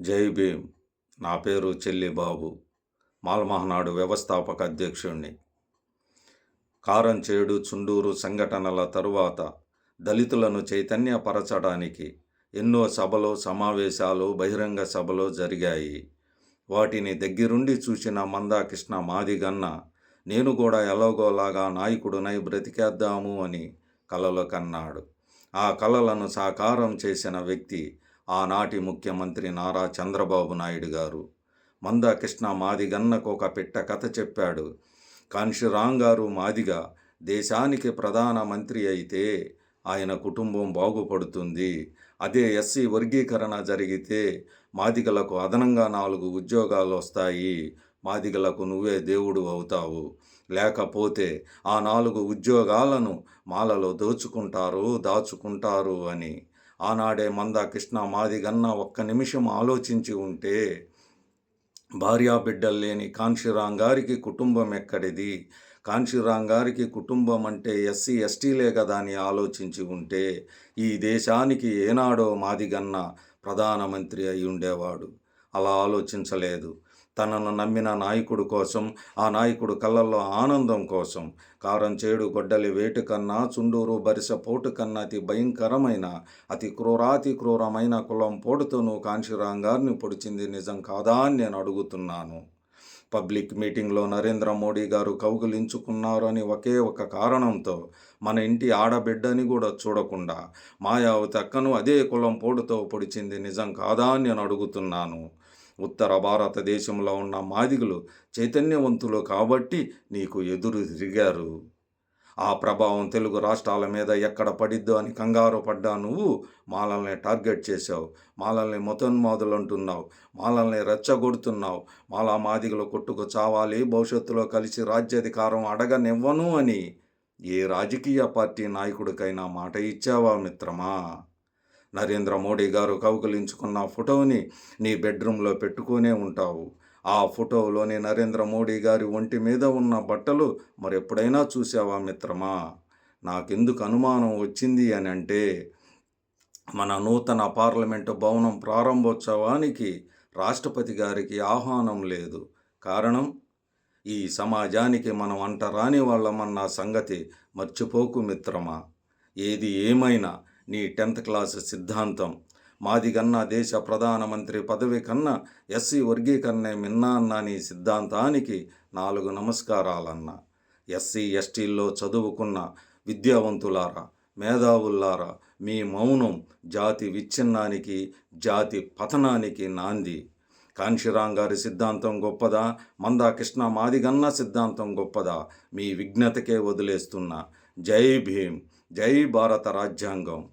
జై భీమ్. నా పేరు చెల్లి బాబు మాల్మహనాడు వ్యవస్థాపక అధ్యక్షుణ్ణి. కారంచేడు చుండూరు సంఘటనల తరువాత దళితులను చైతన్యపరచడానికి ఎన్నో సభలు సమావేశాలు బహిరంగ సభలు జరిగాయి. వాటిని దగ్గరుండి చూసిన మందాకృష్ణ మాదిగన్న నేను కూడా ఎలాగోలాగా నాయకుడునై బ్రతికేద్దాము అని కలలు కన్నాడు. ఆ కలలను సాకారం చేసిన వ్యక్తి ఆనాటి ముఖ్యమంత్రి నారా చంద్రబాబు నాయుడు గారు. మందాకృష్ణ మాదిగన్నకు ఒక పిట్ట కథ చెప్పాడు. కాన్షిరాంగ్ గారు మాదిగ దేశానికి ప్రధానమంత్రి అయితే ఆయన కుటుంబం బాగుపడుతుంది. అదే ఎస్సీ వర్గీకరణ జరిగితే మాదిగలకు అదనంగా నాలుగు ఉద్యోగాలు వస్తాయి. మాదిగలకు నువ్వే దేవుడు అవుతావు. లేకపోతే ఆ నాలుగు ఉద్యోగాలను మాలలో దోచుకుంటారు దాచుకుంటారు అని ఆనాడే మంద కృష్ణ మాదిగన్న ఒక్క నిమిషం ఆలోచించి ఉంటే భార్యాబిడ్డలు లేని కాంశీరాం గారికి కుటుంబం ఎక్కడిది? కాంశీరాం గారికి కుటుంబం అంటే ఎస్సీ ఎస్టీలే కదా అని ఆలోచించి ఉంటే ఈ దేశానికి ఏనాడో మాదిగన్న ప్రధానమంత్రి అయి ఉండేవాడు. అలా ఆలోచించలేదు. తనను నమ్మిన నాయకుడు కోసం ఆ నాయకుడు కళ్ళల్లో ఆనందం కోసం. కారం చేడు గొడ్డలి వేటు కన్నా చుండూరు బరిస పోటు కన్నా అతి భయంకరమైన అతి క్రూరాతి క్రూరమైన కులం పోటుతోనూ కాంశీరాం గారిని పొడిచింది నిజం కాదా అని నేను అడుగుతున్నాను. పబ్లిక్ మీటింగ్లో నరేంద్ర మోడీ గారు కౌగులించుకున్నారని అని ఒకే ఒక కారణంతో మన ఇంటి ఆడబిడ్డని కూడా చూడకుండా మాయావతి అక్కను అదే కులం పోటుతో పొడిచింది నిజం కాదా అని నేను అడుగుతున్నాను. ఉత్తర భారతదేశంలో ఉన్న మాదిగులు చైతన్యవంతులు కాబట్టి నీకు ఎదురు తిరిగారు. ఆ ప్రభావం తెలుగు రాష్ట్రాల మీద ఎక్కడ పడిద్దో అని కంగారు పడ్డా నువ్వు మాలల్ని టార్గెట్ చేసావు మాలల్ని మొతన్మాదులు అంటున్నావు. మాలల్ని రెచ్చగొడుతున్నావు. మాలా మాదిగలు కొట్టుకు చావాలి భవిష్యత్తులో కలిసి రాజ్యాధికారం అడగనివ్వను అని ఏ రాజకీయ పార్టీ నాయకుడికైనా మాట ఇచ్చావా మిత్రమా? నరేంద్ర మోడీ గారు కౌగులించుకున్న ఫోటోని నీ బెడ్రూమ్లో పెట్టుకునే ఉంటావు. ఆ ఫోటోలోని నరేంద్ర మోడీ గారి ఒంటి మీద ఉన్న బట్టలు మరెప్పుడైనా చూసావా మిత్రమా? నాకెందుకు అనుమానం వచ్చింది అని అంటే మన నూతన పార్లమెంటు భవనం ప్రారంభోత్సవానికి రాష్ట్రపతి గారికి ఆహ్వానం లేదు. కారణం? ఈ సమాజానికి మనం అంటరాని వాళ్ళమన్న సంగతి మర్చిపోకు మిత్రమా. ఏది ఏమైనా నీ టెన్త్ క్లాస్ సిద్ధాంతం. మాదిగన్నా దేశ ప్రధానమంత్రి పదవి కన్నా ఎస్సీ వర్గీకరణే మిన్నా అన్న నీ సిద్ధాంతానికి నాలుగు నమస్కారాలన్న. ఎస్సీ ఎస్టీల్లో చదువుకున్న విద్యావంతులారా మేధావుల్లారా మీ మౌనం జాతి విచ్ఛిన్నానికి జాతి పతనానికి నాంది. కాంశీరాం గారి సిద్ధాంతం గొప్పదా? మందాకృష్ణ మాదిగన్న సిద్ధాంతం గొప్పదా? మీ విఘ్నతకే వదిలేస్తున్నా. జై భీమ్. జై భారత రాజ్యాంగం.